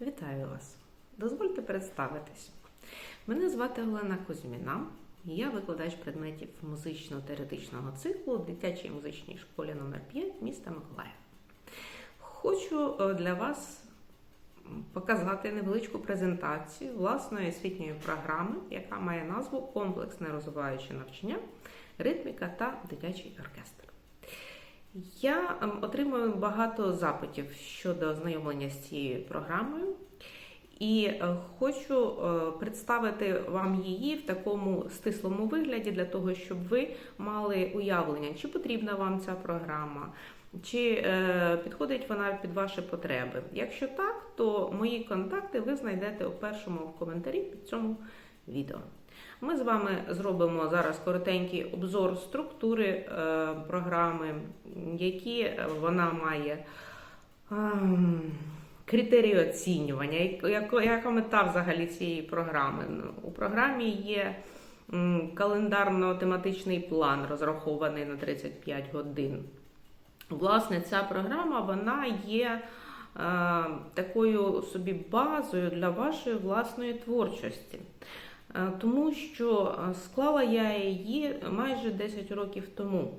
Вітаю вас! Дозвольте представитись. Мене звати Олена Кузьміна. Я викладач предметів музично-теоретичного циклу в дитячій музичній школі номер 5 міста Миколаїв. Хочу е, для вас показати невеличку презентацію власної освітньої програми, яка має назву Комплексне розвиваюче навчання, ритміка та дитячий оркестр. Я ем, отримую багато запитів щодо ознайомлення з цією програмою. І е, хочу е, представити вам її в такому стислому вигляді для того, щоб ви мали уявлення, чи потрібна вам ця програма, чи е, підходить вона під ваші потреби. Якщо так, то мої контакти ви знайдете у першому коментарі під цьому відео. Ми з вами зробимо зараз коротенький обзор структури е, програми, які вона має. ем, Критерії оцінювання, яка, мета взагалі цієї програми? Ну, У програмі є календарно-тематичний план, розрахований на 35 годин. Власне, ця програма вона є е, такою собі базою для вашої власної творчості. Е, тому що склала я її майже 10 років тому.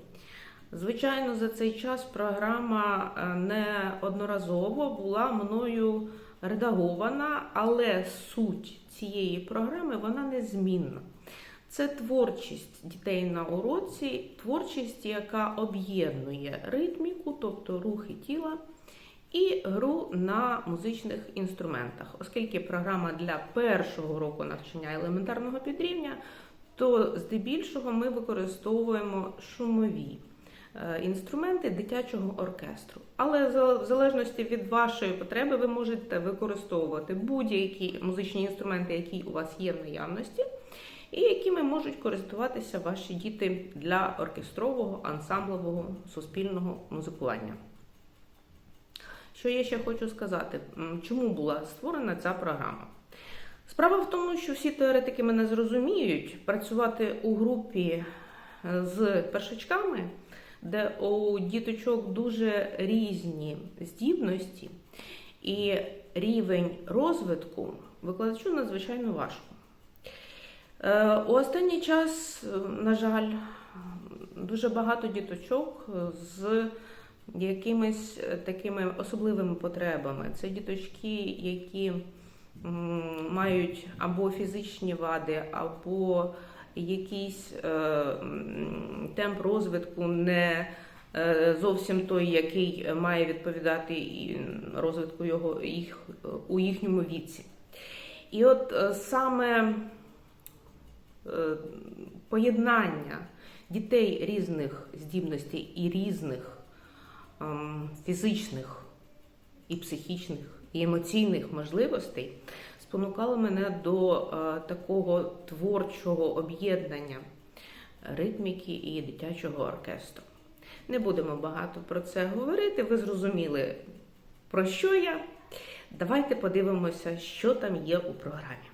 Звичайно, за цей час програма е, неодноразово була мною редагована, але суть цієї програми вона незмінна. Це творчість дітей на уроці, творчість, яка об'єднує ритміку, тобто рухи тіла, і гру на музичних інструментах. Оскільки програма для першого року навчання елементарного підрівня, то здебільшого ми використовуємо шумові. Е, інструменти дитячого оркестру. Але в залежності від вашої потреби ви можете використовувати будь-які музичні інструменти, які у вас є в наявності, і якими можуть користуватися ваші діти для оркестрового, ансамблового, суспільного музикування. Що я ще хочу сказати, чому була створена ця програма? Справа в тому, що всі теоретики мене зрозуміють, працювати у групі з першачками де у діточок дуже різні здібності і рівень розвитку викладачу надзвичайно важко. Е, у останній час, на жаль, дуже багато діточок з якимись такими особливими потребами. Це діточки, які мають або фізичні вади, або якийсь е, темп розвитку не е, зовсім той, який має відповідати розвитку його їх у їхньому віці. І от е, саме поєднання дітей різних здібностей і різних фізичних і психічних і емоційних можливостей спонукало мене до е, такого творчого об'єднання ритміки і дитячого оркестру. Не будемо багато про це говорити, ви зрозуміли, про що я. Давайте подивимося, що там є у програмі.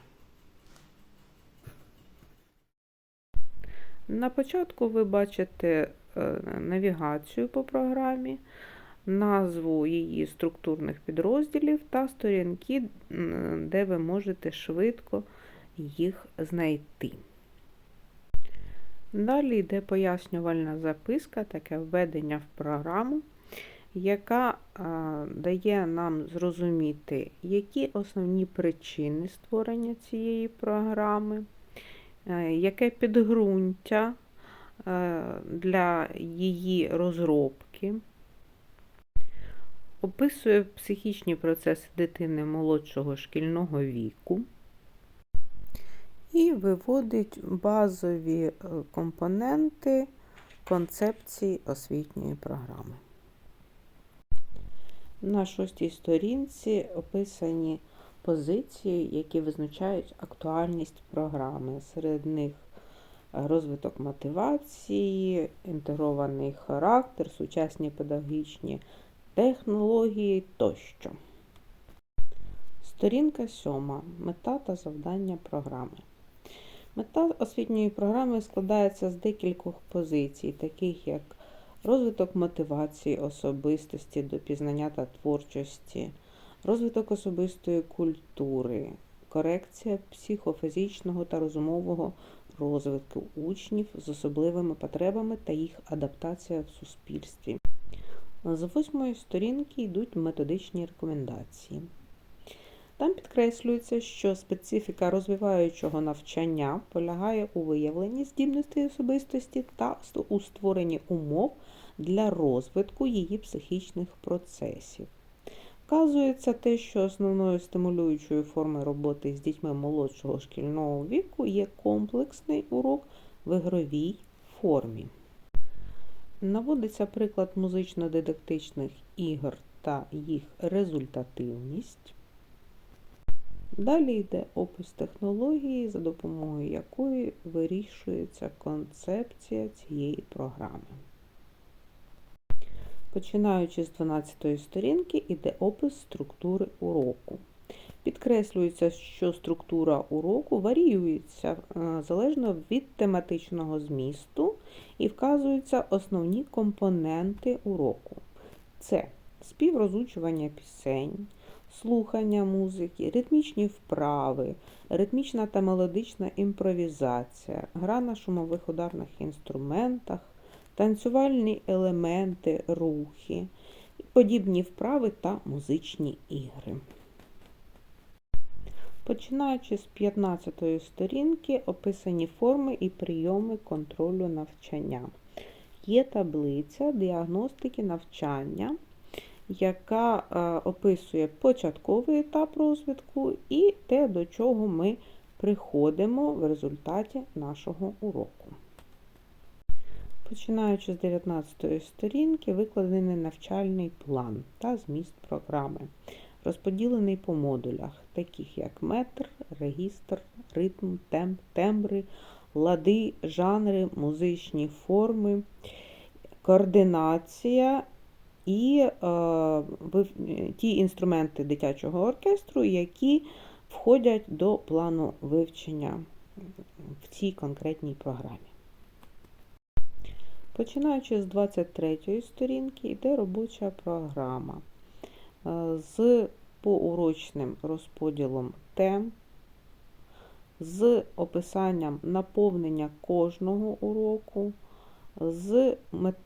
На початку ви бачите навігацію по програмі назву її структурних підрозділів та сторінки, де ви можете швидко їх знайти. Далі йде пояснювальна записка, таке введення в програму, яка дає нам зрозуміти, які основні причини створення цієї програми, е, яке підґрунтя е, для її розробки описує психічні процеси дитини молодшого шкільного віку і виводить базові е, компоненти концепції освітньої програми. На шостій сторінці описані позиції, які визначають актуальність програми. Серед них розвиток мотивації, інтегрований характер, сучасні педагогічні технології тощо. Сторінка 7. Мета та завдання програми. Мета освітньої програми складається з декількох позицій, таких як розвиток мотивації особистості до пізнання та творчості, розвиток особистої культури, корекція психофізичного та розумового розвитку учнів з особливими потребами та їх адаптація в суспільстві. З восьмої сторінки йдуть методичні рекомендації. Там підкреслюється, що специфіка розвиваючого навчання полягає у виявленні здібностей особистості та у створенні умов для розвитку її психічних процесів. Вказується те, що основною стимулюючою формою роботи з дітьми молодшого шкільного віку є комплексний урок в ігровій формі. Наводиться приклад музично-дидактичних ігор та їх результативність. Далі йде опис технології, за допомогою якої вирішується концепція цієї програми. Починаючи з 12 сторінки, йде опис структури уроку. Підкреслюється, що структура уроку варіюється е, залежно від тематичного змісту і вказуються основні компоненти уроку. Це співрозучування пісень, слухання музики, ритмічні вправи, ритмічна та мелодична імпровізація, гра на шумових ударних інструментах, танцювальні елементи, рухи, подібні вправи та музичні ігри. Починаючи з 15 сторінки, описані форми і прийоми контролю навчання. Є таблиця діагностики навчання, яка е, описує початковий етап розвитку і те, до чого ми приходимо в результаті нашого уроку. Починаючи з 19 сторінки, викладений навчальний план та зміст програми, розподілений по модулях, таких як метр, регістр, ритм, темп, тембри, лади, жанри, музичні форми, координація і е, ті інструменти дитячого оркестру, які входять до плану вивчення в цій конкретній програмі. Починаючи з 23 сторінки, йде робоча програма е, з поурочним розподілом тем, з описанням наповнення кожного уроку, з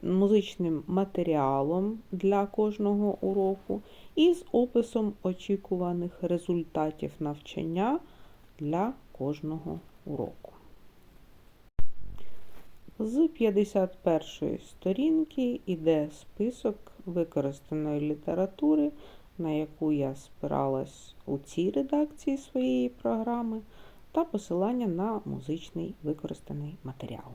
музичним матеріалом для кожного уроку і з описом очікуваних результатів навчання для кожного уроку. З 51 сторінки йде список використаної літератури, на яку я спиралась у цій редакції своєї програми, та посилання на музичний використаний матеріал.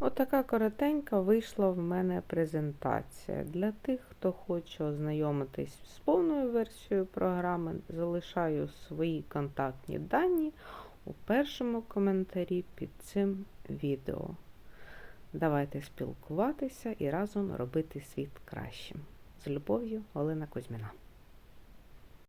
Отака коротенька вийшла в мене презентація. Для тих, хто хоче ознайомитись з повною версією програми, залишаю свої контактні дані у першому коментарі під цим відео. Давайте спілкуватися і разом робити світ кращим. З любов'ю, Олена Кузьміна.